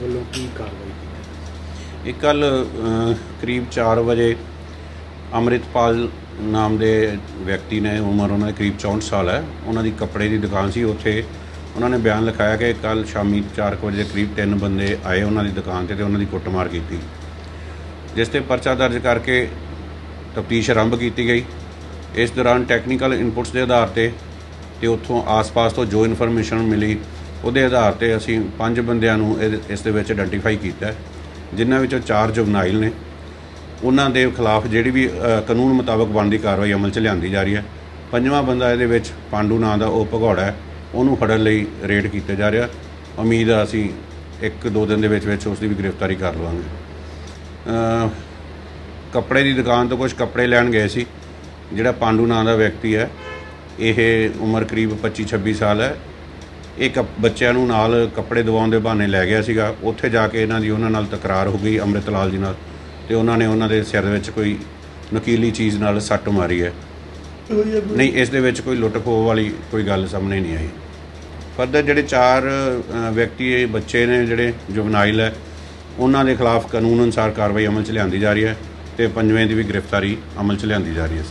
ਵੱਲੋਂ ਕੀ ਕਾਰਵਾਈ ਕੀਤੀ ਇਹ ਕੱਲ ਕਰੀਬ 4 ਵਜੇ ਅੰਮ੍ਰਿਤਪਾਲ ਨਾਮ ਦੇ ਵਿਅਕਤੀ ਨੇ, ਉਮਰ ਉਹਨਾਂ ਦੀ ਕਰੀਬ 64 ਸਾਲ ਹੈ, ਉਹਨਾਂ ਦੀ ਕੱਪੜੇ ਦੀ ਦੁਕਾਨ ਸੀ ਉੱਥੇ। ਉਹਨਾਂ ਨੇ ਬਿਆਨ ਲਿਖਾਇਆ ਕਿ ਕੱਲ ਸ਼ਾਮੀ 4 ਕੁ ਵਜੇ ਦੇ ਕਰੀਬ ਤਿੰਨ ਬੰਦੇ ਆਏ ਉਹਨਾਂ ਦੀ ਦੁਕਾਨ ਤੇ ਤੇ ਉਹਨਾਂ ਦੀ ਕੁੱਟਮਾਰ ਕੀਤੀ। ਜਿਸ ਤੇ ਪਰਚਾ ਦਰਜ ਕਰਕੇ ਤਫਤੀਸ਼ ਆਰੰਭ ਕੀਤੀ ਗਈ। ਇਸ ਦੌਰਾਨ ਟੈਕਨੀਕਲ ਇਨਪੁਟਸ ਦੇ ਆਧਾਰ ਤੇ ਤੇ ਉੱਥੋਂ ਆਸ-ਪਾਸ ਤੋਂ ਜੋ ਇਨਫੋਰਮੇਸ਼ਨ ਮਿਲੀ ਉਹਦੇ ਆਧਾਰ ਤੇ ਅਸੀਂ ਪੰਜ ਬੰਦਿਆਂ ਨੂੰ ਇਹਦੇ- ਇਸ ਦੇ ਵਿੱਚ ਆਇਡੈਂਟੀਫਾਈ ਕੀਤਾ ਹੈ, ਜਿਨ੍ਹਾਂ ਵਿੱਚੋਂ ਚਾਰ ਜੁਵਨਾਈਲ ਨੇ। ਉਹਨਾਂ ਦੇ ਖਿਲਾਫ ਜਿਹੜੀ ਵੀ ਕਾਨੂੰਨ ਮੁਤਾਬਕ ਬਣਦੀ ਕਾਰਵਾਈ ਅਮਲ 'ਚ ਲਿਆਂਦੀ ਜਾ ਰਹੀ ਹੈ। ਪੰਜਵਾਂ ਬੰਦਾ ਇਹਦੇ ਵਿੱਚ ਪਾਂਡੂ ਨਾਂ ਦਾ ਉਹ ਭਗੌੜਾ ਹੈ। ਉਹਨੂੰ ਫੜਨ ਲਈ ਰੇਡ ਕੀਤੇ ਜਾ ਰਿਹਾ। ਉਮੀਦ ਆ ਅਸੀਂ ਇੱਕ ਦੋ ਦਿਨ ਦੇ ਵਿੱਚ ਵਿੱਚ ਉਸ ਦੀ ਵੀ ਗ੍ਰਿਫਤਾਰੀ ਕਰ ਲਵਾਂਗੇ। ਕੱਪੜੇ ਦੀ ਦੁਕਾਨ ਤੋਂ ਕੁਝ ਕੱਪੜੇ ਲੈਣ ਗਏ ਸੀ। ਜਿਹੜਾ ਪਾਂਡੂ ਨਾਂ ਦਾ ਵਿਅਕਤੀ ਹੈ ਇਹ ਉਮਰ ਕਰੀਬ 25 26 ਸਾਲ ਹੈ। ਇਹ ਕੱਪ- ਬੱਚਿਆਂ ਨੂੰ ਨਾਲ ਕੱਪੜੇ ਦਿਵਾਉਣ ਦੇ ਬਹਾਨੇ ਲੈ ਗਿਆ ਸੀਗਾ। ਉੱਥੇ ਜਾ ਕੇ ਇਹਨਾਂ ਦੀ ਉਹਨਾਂ ਨਾਲ ਤਕਰਾਰ ਹੋ ਗਈ ਅੰਮ੍ਰਿਤ ਲਾਲ ਜੀ ਨਾਲ ਤੇ ਉਹਨਾਂ ਨੇ ਉਹਨਾਂ ਦੇ ਸਿਰ ਦੇ ਵਿੱਚ ਕੋਈ ਨਕੀਲੀ ਚੀਜ਼ ਨਾਲ ਸੱਟ ਮਾਰੀ ਹੈ। ਨਹੀਂ ਇਸ ਦੇ ਵਿੱਚ ਕੋਈ ਲੁੱਟ ਖੋਹ ਵਾਲੀ ਕੋਈ ਗੱਲ ਸਾਹਮਣੇ ਨਹੀਂ ਆਈ। ਫਰਦਰ ਜਿਹੜੇ ਚਾਰ ਵਿਅਕਤੀ ਬੱਚੇ ਨੇ ਜਿਹੜੇ ਜੁਵਨਾਈਲ ਹੈ ਉਹਨਾਂ ਦੇ ਖਿਲਾਫ ਕਾਨੂੰਨ ਅਨੁਸਾਰ ਕਾਰਵਾਈ ਅਮਲ 'ਚ ਲਿਆਂਦੀ ਜਾ ਰਹੀ ਹੈ ਤੇ ਪੰਜਵੇਂ ਦੀ ਵੀ ਗ੍ਰਿਫਤਾਰੀ ਅਮਲ 'ਚ ਲਿਆਂਦੀ ਜਾ ਰਹੀ ਹੈ।